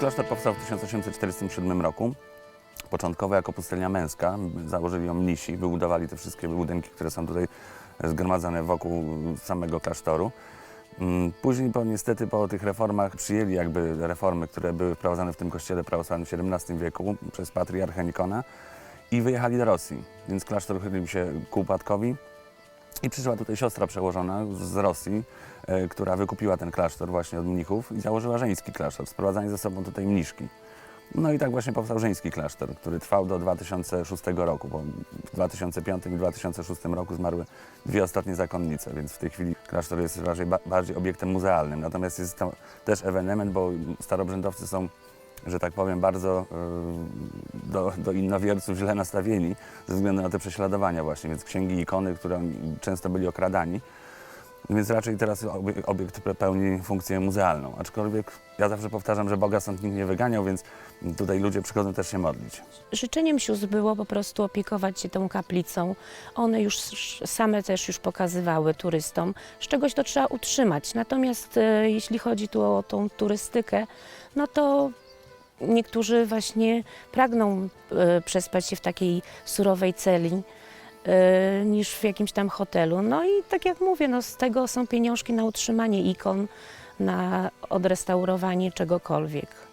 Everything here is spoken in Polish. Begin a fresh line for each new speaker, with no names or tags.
Klasztor powstał w 1847 roku. Początkowo jako pustelnia męska. Założyli ją mnisi, wybudowali te wszystkie budynki, które są tutaj zgromadzone wokół samego klasztoru. Mm, Później po, niestety po tych reformach przyjęli jakby reformy, które były wprowadzane w tym kościele prawosławnym w XVII wieku przez patriarchę Nikona i wyjechali do Rosji. Więc klasztor chylił się ku upadkowi. I przyszła tutaj siostra przełożona z Rosji, e, która wykupiła ten klasztor właśnie od mnichów i założyła żeński klasztor, sprowadzając ze sobą tutaj mniszki. No i tak właśnie powstał żeński klasztor, który trwał do 2006 roku, bo w 2005 i 2006 roku zmarły dwie ostatnie zakonnice, więc w tej chwili klasztor jest raczej ba- bardziej obiektem muzealnym. Natomiast jest to też ewenement, bo starobrzędowcy są że tak powiem, bardzo y, do, do innowierców źle nastawieni ze względu na te prześladowania właśnie, więc księgi, ikony, które często byli okradani, więc raczej teraz obie- obiekt pe- pełni funkcję muzealną. Aczkolwiek ja zawsze powtarzam, że Boga stąd nikt nie wyganiał, więc tutaj ludzie przychodzą też się modlić.
Życzeniem sióstr było po prostu opiekować się tą kaplicą. One już same też już pokazywały turystom, z czegoś to trzeba utrzymać. Natomiast e, jeśli chodzi tu o tą turystykę, no to niektórzy właśnie pragną e, przespać się w takiej surowej celi e, niż w jakimś tam hotelu. No i tak jak mówię, no z tego są pieniążki na utrzymanie ikon, na odrestaurowanie czegokolwiek.